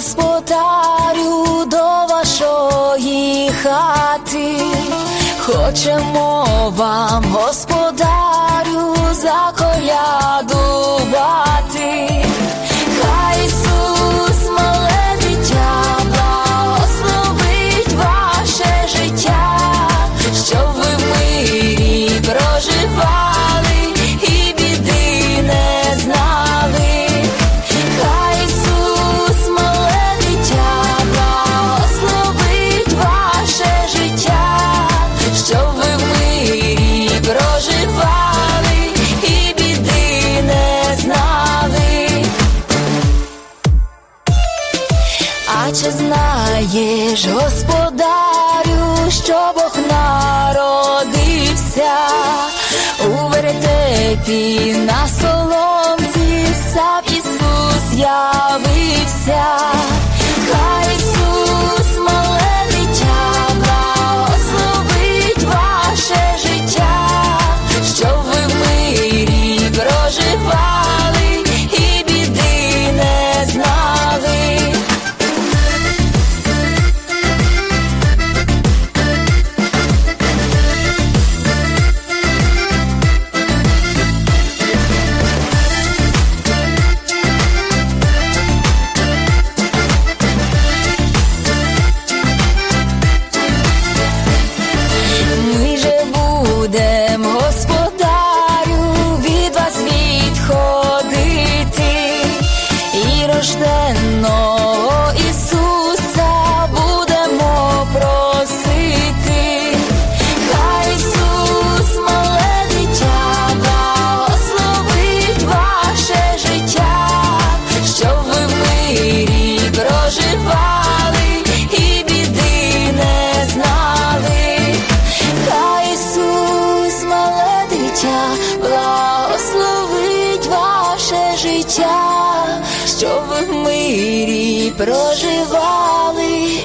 господарю, до вашої хати. Хочемо вам, господарю, заколядувати. Хай Ісус, ваше життя, щоб ви в Знаєш, господарю, що Бог народився. У веретепі на соломці, сам Ісус явився, дитя, благословить ваше життя, щоб ви в мирі проживали